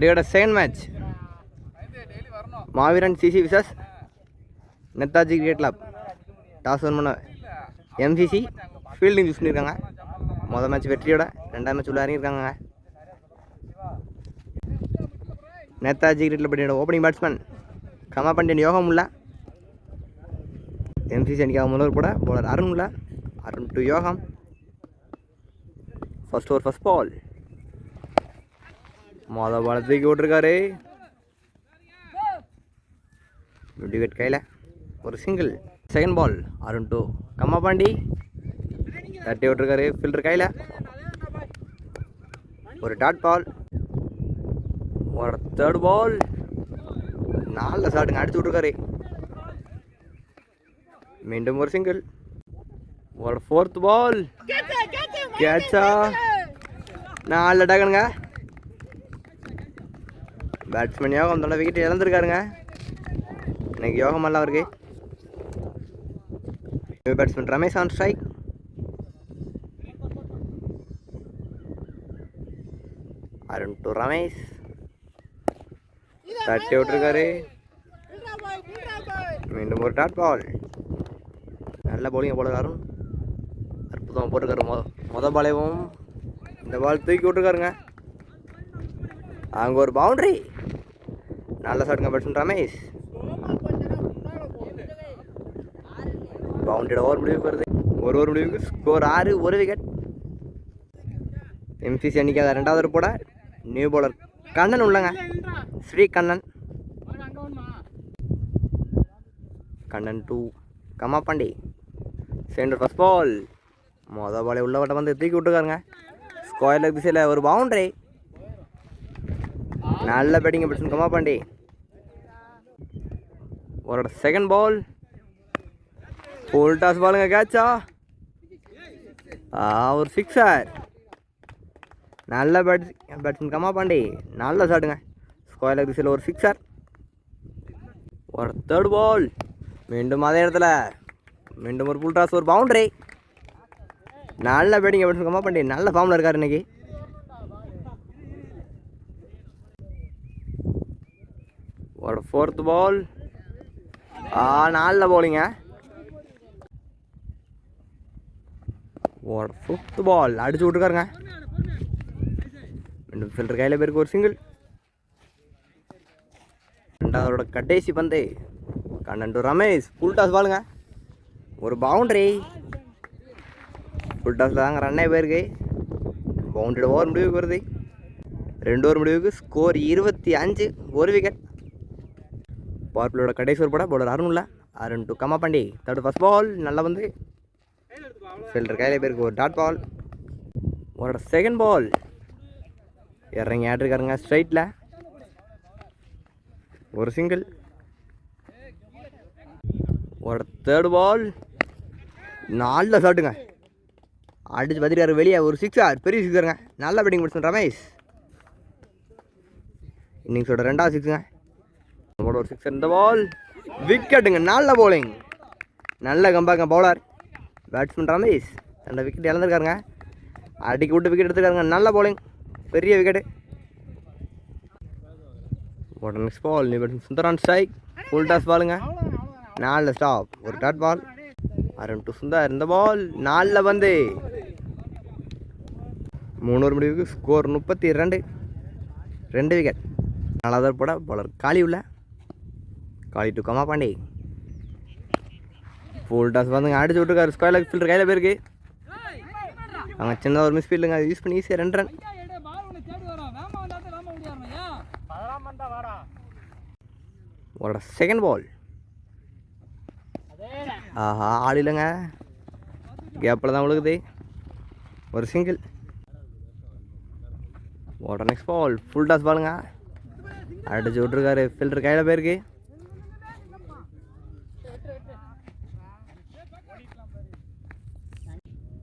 நேற்றையோட second match Maaveeran CC versus Netaji cricket club toss won பண்ண MCC fielding use பண்ணியிருக்காங்க மொதல் match வெற்றியோட ரெண்டாம் மேட்ச் உள்ள இறங்கியிருக்காங்க. நேதாஜி கிரிக்கெட் கிளப்படியோட ஓப்பனிங் பேட்ஸ்மேன் கமா பண்டியன் யோகம் உள்ள. எம்சிசி அணிக்காக முதல்வர் கூட போலர் அருண் உள்ள. Arun to Yogam. First over first ball மொதல் பால் தூக்கி விட்டுருக்காரு. விக்கெட் கையில். ஒரு single second ball Arun to Kama Pandi. தட்டி விட்டுருக்காரு. ஃபில்டர் கையில். ஒரு டாட் பால் ஒரு தேர்ட் பால் நாலில் ஷாட்டுங்க அடிச்சு விட்ருக்காரு மீண்டும் ஒரு சிங்கிள் ஒரு ஃபோர்த் பால் கேட்சா நாலு அட்டாக்கணுங்க பேட்ஸ்மேன் யோகம் தொண்டை விக்கெட் இழந்திருக்காருங்க. இன்னைக்கு யோகம் அல்ல அவருக்கு batsman Ramesh on strike Arun to Ramesh. தட்டி விட்டுருக்காரு. மீண்டும் ஒரு டாட் பால் நல்ல பவுலிங் போல அருண். அற்புதமாக போட்டிருக்காரு. மொ மொத பாலையும் இந்த பால் தூக்கி விட்டுருக்காருங்க. அங்கே ஒரு பவுண்ட்ரி நல்ல ஷாட்டுங்க பேட்ஸ்மேன் ரமேஷ். பவுண்டட் ஓவர் முடிவுக்கு வருது. ஒரு ஓவர் முடிவுக்கு ஸ்கோர் ஆறு ஒரு விக்கெட் எம்சிசி அன்னைக்காக ரெண்டாவது ஒரு போட new bowler Kannan உள்ளங்க. Sri Kannan Kannan to Kama Pandi centre first ball மொதல் பாலை உள்ள வட்டம் வந்து தூக்கி விட்டுருக்காருங்க. ஸ்கொயர் லெக் திசையில் ஒரு பவுண்டரி நல்ல பேட்டிங் பேட்ஸ்மேன் கமா பாண்டி ஒரு செகண்ட் பால் ஃபுல் டாஸ் பாலுங்க கேட்சா ஒரு சிக்ஸர் நல்ல பேட்ஸ் பேட்ஸ்மேன் கமா பாண்டி நல்ல ஷாட்டுங்க ஸ்கொயர் லெக் திசையில் ஒரு சிக்ஸர் ஒரு தேர்ட் பால் மீண்டும் அதே இடத்துல மீண்டும் ஒரு ஃபுல் டாஸ் ஒரு பவுண்டரி நல்ல பேட்டிங் பேட்ஸ்மேன் கமா பாண்டி நல்ல ஃபார்மில் இருக்கார் இன்னைக்கு. ஒரு ஃபோர்த் பால் ஆ நாலில் போலிங்க ஒரு ஃபிஃப்த் பால் அடிச்சு விட்டுருக்காருங்க. ரெண்டு ஃபில்டர் கையில் பேருக்கு ஒரு சிங்கிள் ரெண்டாவதோட கடைசி பந்து. Kannan to Ramesh. Full toss பாலுங்க ஒரு பவுண்ட்ரி ஃபுல் டாஸில் தாங்க ரன்னே போயிருக்கு. பவுண்டரியோட ஓவர் முடிவுக்கு வருது. ரெண்டு ஓவர் முடிவுக்கு ஸ்கோர் இருபத்தி அஞ்சு. ஒரு விக்கெட் பார்ப்பிளோட கடைசி ஒரு படம் bowler அருணும்ல Arun to Kama Pandi. Third first ball நல்லா வந்து ஃபில்டர் கையில் பேருக்கு ஒரு டாட் பால் ஒரு செகண்ட் பால் இறங்கி ஆட்ருக்காருங்க ஸ்ட்ரைட்டில் ஒரு சிங்கிள் ஒரு தேர்ட் பால் நாலில் ஷாட்டுங்க அடிச்சு பார்த்துட்டு வெளியே ஒரு சிக்ஸர் பெரிய சிக்ஸருங்க நல்ல பேட்டிங் முடிச்சு ரமேஷ். இன்னிங்ஸோட ரெண்டாவது சிக்ஸுங்க ஒரு சிக்ஸ் இந்த பால் விக்கெட்டுங்க நல்ல போலிங் நல்ல கம்பாங்க பவுலர் பேட்ஸ்மேன் ரமேஷ் ரெண்டு விக்கெட் இழந்திருக்காருங்க. அடிக்க விட்டு விக்கெட் எடுத்துருக்காருங்க. நல்ல போலிங் பெரிய விக்கெட்டு உடனே next ball new batsman Sundaran strike full toss பாலுங்க நாலில் ஸ்டாப் ஒரு dot ball Arun to Sundar இந்த பால் நாலில் வந்து. மூணு முடிவுக்கு ஸ்கோர் முப்பத்தி ரெண்டு ரெண்டு விக்கெட் நாலாவது போட பவுலர் காலி உள்ள. Kali to Kama Pandi full toss வந்துங்க அடிச்சு விட்டுருக்காரு ஸ்கொயர் லெக் ஃபில்டர் கையில் போயிருக்கு அவங்க சின்ன ஒரு மிஸ் ஃபீல்டுங்க அதை யூஸ் பண்ணி ஈஸியாக ரெண்டு ரன் ஒரு செகண்ட் பால் ஆஹா ஆள் இல்லைங்க கேப்பில் தான் விழுகுது ஒரு சிங்கிள் ஓட நெக்ஸ்ட் பால் ஃபுல் டாஸ் பாலுங்க அடிச்சு விட்ருக்காரு ஃபில்டர் கையில் போயிருக்கு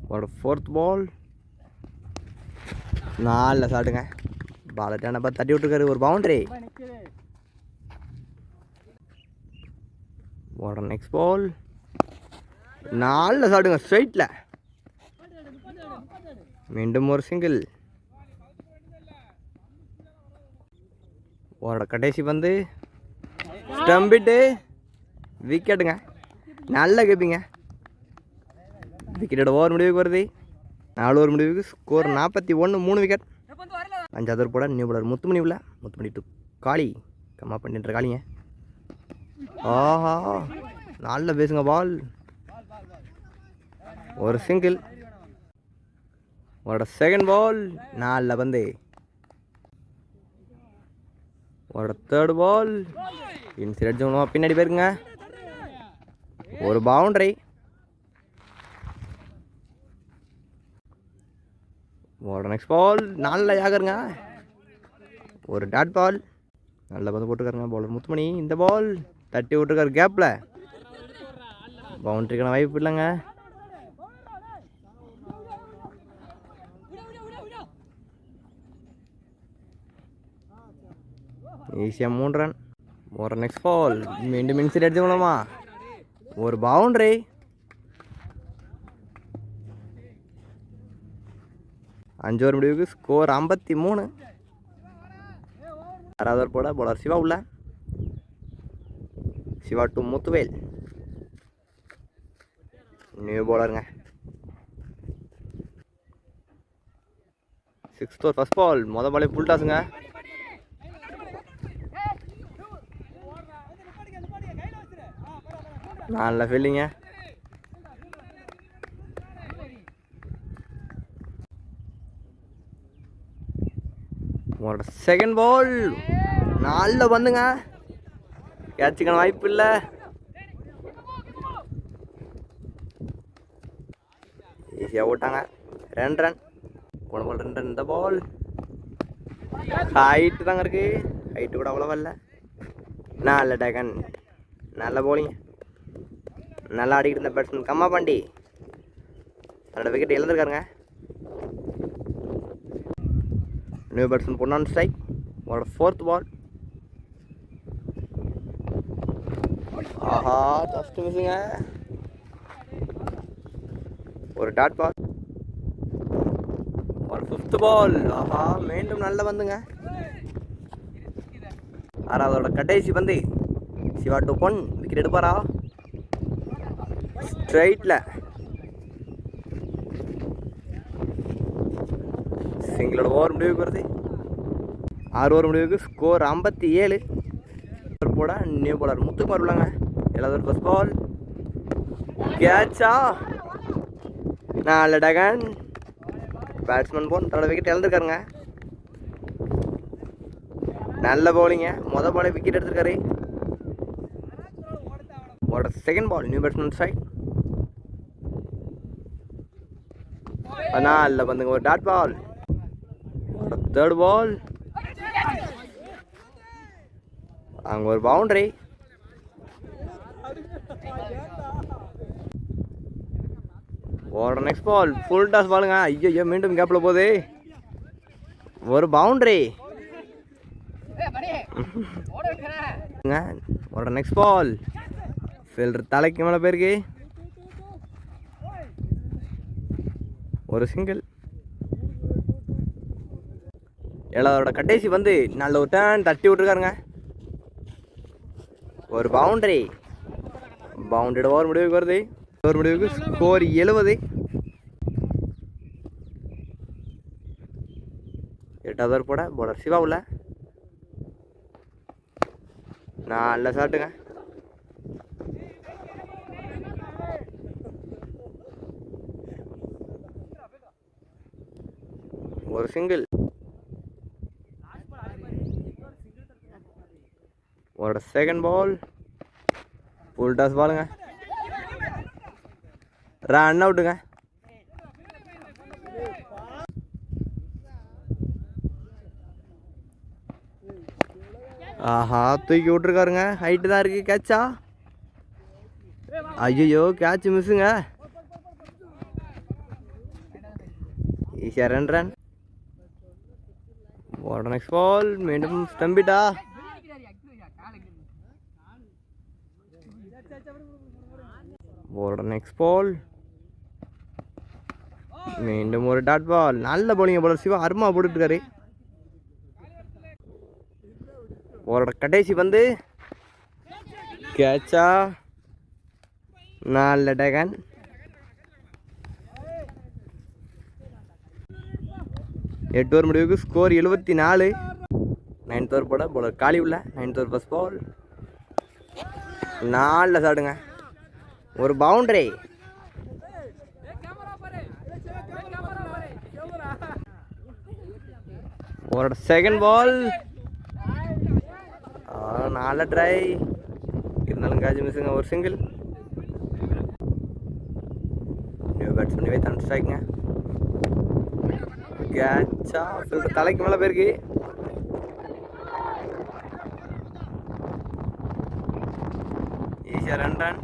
ஒரு ஃபோர்த் பால் நாலில் சாட்டுங்க பாலை டேனப்பா தட்டி விட்ருக்காரு ஒரு பவுண்டரி ஒரு நெக்ஸ்ட் பால் நாலில் சாட்டுங்க ஸ்ட்ரைட்டில் மீண்டும் ஒரு சிங்கிள் ஓரோட கடைசி வந்து ஸ்டம்பிட்டு விக்கெட்டுங்க நல்ல கேட்பீங்க விக்கெட்டோட ஓவர் முடிவுக்கு வருது. நாலு ஓவர் முடிவுக்கு ஸ்கோர் நாற்பத்தி ஒன்று மூணு விக்கெட் அஞ்சாவது over போட நியூ பாலர் முத்துமணி உள்ள முத்துமணி டு காளி. கம்மா பண்ணிட்டு காளிங்க. ஆஹா. நல்ல பேசுங்க பால் ஒரு சிங்கிள் உங்களோட செகண்ட் பால் நாலில் பந்து உங்களோட தேர்ட் பால் இன்சிடெட் பின்னாடி போயிருங்க ஒரு பவுண்டரி உங்களோட நெக்ஸ்ட் பால் நல்ல யாகருங்க ஒரு டாட் பால் நல்ல பந்து போட்டுருக்காருங்க பாலர் முத்துமணி. இந்த பால் தட்டி விட்டுருக்காரு கேப்பில் பவுண்டரிக்கான வாய்ப்பு இல்லைங்க. ஈஸியாக மூன்று ரன் ஒரு நெக்ஸ்ட் பால் மீண்டும் இன்சிட் அடிச்சு மூலமா ஒரு பவுண்டரி அஞ்சு ஓவர் முடிவுக்கு ஸ்கோர் ஐம்பத்தி மூணு. ஆறாவது over போட bowler சிவா உள்ள. சிவா டு முத்துவேல். நியூ பவுலருங்க சிக்ஸ்த் ஓவர் ஃபஸ்ட் பால் மொதல் பாலே ஃபுல் டாஸுங்க நல்ல ஃபீல்டிங்க உங்களோட செகண்ட் பால் நல்ல வந்துங்க. கேட்சுக்கான வாய்ப்பு இல்லை ஈஸியாக ஓட்டாங்க ரெண்டு ரன் போன பால் ரெண்டு ரன் இந்த பால் ஹைட்டு தாங்க இருக்கு. ஹைட்டு கூட அவ்வளோவா இல்லை. நல்ல டகன் நல்ல போலிங்க நல்லா ஆடிக்கிட்டு இருந்த பேட்ஸ்மேன் கம்மா பாண்டி அதோட விக்கெட் இழந்திருக்காருங்க. நியூ பேட்ஸ்மேன் பொன்னான் ஸ்ட்ரைக் உங்களோட ஃபோர்த் பால் ஆஹா ஜஸ்ட் மிஸ்ஸுங்க ஒரு டாட் பால் ஒரு ஃபிஃப்த் பால் ஆஹா மீண்டும் நல்ல வந்துங்க. ஆறாவதோட கடைசி பந்து. சிவா டூ பொன் விக்கெட் எடுப்பாரா? ஸ்ட்ரைட்டில் சிங்களோட ஓவர் முடிவுக்கு வருது ஆறு ஓவர் முடிவுக்கு ஸ்கோர் ஐம்பத்தி ஏழு. போட நியூ பாலர் முத்துக்குமார் உள்ளாங்க. ஏழாவது ஃபஸ்ட் பால் கேட்சா. நாலு டகன். பேட்ஸ்மேன் போன் தன்னோட விக்கெட் இழந்திருக்காருங்க. நல்ல பவுலிங்க மொதல் பாலே விக்கெட் எடுத்திருக்காரு. உங்களோட second ball new batsman strike நல்ல பந்துங்க ஒரு டாட் பால் தேர்ட் பால் அங்கே ஒரு பவுண்டரி ஓட நெக்ஸ்ட் பால் ஃபுல் டாஸ் பாலுங்க ஐயோ ஐயோ மீண்டும் கேப்பில் போகுது. ஒரு பவுண்டரி ஒரு நெக்ஸ்ட் பால் ஃபில்டர் தலைக்கு மேலே போயிருக்கு. ஒரு சிங்கிள் ஏழாவதோட கடைசி வந்து நல்ல ஒரு டேன் தட்டி விட்டுருக்காருங்க. ஒரு பவுண்டரி பவுண்டரியோட ஓவர் முடிவுக்கு வருது. ஓவர் முடிவுக்கு ஸ்கோர் எழுபது. எட்டாவது போட போலர் சிவா உள்ள. நல்ல ஷாட்டுங்க ஒரு சிங்கிள் ஒரு செகண்ட் பால் ஃபுல் டாஸ் பாலுங்க ரன் அவுட்டுங்க ஆஹா தூக்கி விட்ருக்காருங்க ஹைட்டு தான் இருக்கு கேட்சா ஐயோ கேட்ச் மிஸ்ஸுங்க ஈஸியாக ரன் ரன் நெக்ஸ்ட் பால் மீண்டும் ஸ்டம்பிட்டா ஓட நெக்ஸ்ட் பால் மீண்டும் ஒரு டாட் பால் நல்ல போலிங்க போல சிவா அருமா போட்டுருக்காரு போரோட கடைசி வந்து கேட்சா நல்ல டேகன். எட்டு ஓவர் முடிவுக்கு ஸ்கோர் எழுபத்தி நாலு. நைன்த் ஓவர் போட போலர் காலி உள்ள. நைன்த் ஓவர் ஃபஸ்ட் பால் நாலில் சாடுங்க. ஒரு பவுண்டரி ஒரு செகண்ட் பால் நாலு ட்ரை இருந்தாலும் காஜி மிஸ்ஸுங்க ஒரு சிங்கிள் நியூ பேட்ஸ் பண்ணி வைத்தான் ஸ்ட்ரைக்குங்க கேட்சா ஃபில்டர் தலைக்கு மேலே போயிருக்கு. ஈஸியாக run run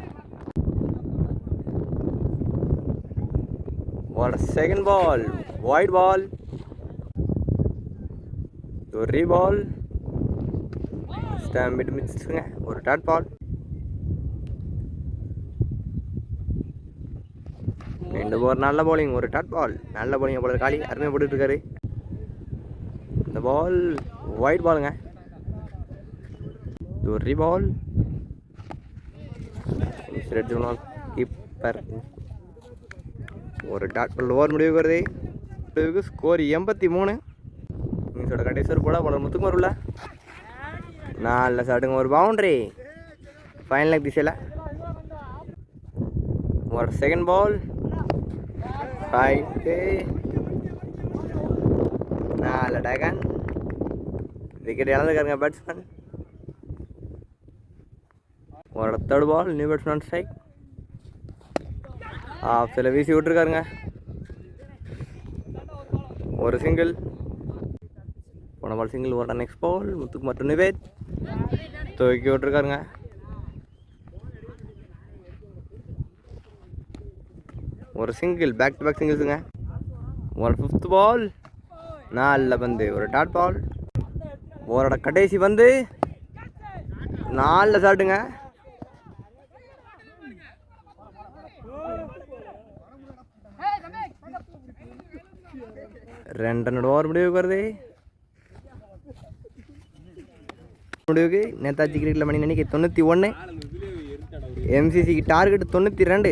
What a second ball. Wide ball. ஒரு பால் ஸ்டாம்ப் விட்டு மிச்சுங்க ஒரு டாட் பால் ரெண்டு ஓவர் நல்ல பவுலிங் ஒரு டாட் பால் நல்ல bowling. போல காலி. அருமையாக போட்டுட்டு இருக்காரு இந்த பால் ஒயிட் பாலுங்க ஒரு பால் கீப்பர் ஒரு டாக்டர் லோவர் முடிவு வருது. முடிவுக்கு ஸ்கோர் எண்பத்தி மூணு. இன்னிஸோட கடைசி ஒரு போல போல முத்துக்குமார் உள்ள நாலில் சாடுங்க ஒரு பவுண்ட்ரி ஃபைனல் லெக் திசையில். ஒரு செகண்ட் பால் ரைட்டு நாலு டேகன் விக்கெட் இழந்துருக்காருங்க பேட்ஸ்மேன் ஒரு third ball new batsman strike off வீசி விட்ருக்காருங்க ஒரு சிங்கிள் போன பால் சிங்கிள் ஓட நெக்ஸ்ட் பால் முத்துக்கு மட்டும் நிவேத். துவக்கி விட்ருக்காருங்க ஒரு சிங்கிள் பேக் டு பேக் சிங்கிள்ஸுங்க ஒரு ஃபிஃப்த் பால் நல்ல பந்து ஒரு டாட் பால் ஓரோட கடைசி வந்து நாலில் சாட்டுங்க. ரெண்டு ரெண்டு ஓவர் முடிவுக்கு வருது முடிவுக்கு நேதாஜி கிரிக்கெட்டில் மணி நினைக்க தொண்ணூற்றி ஒன்று எம்சிசிக்கு டார்கெட் தொண்ணூற்றி ரெண்டு.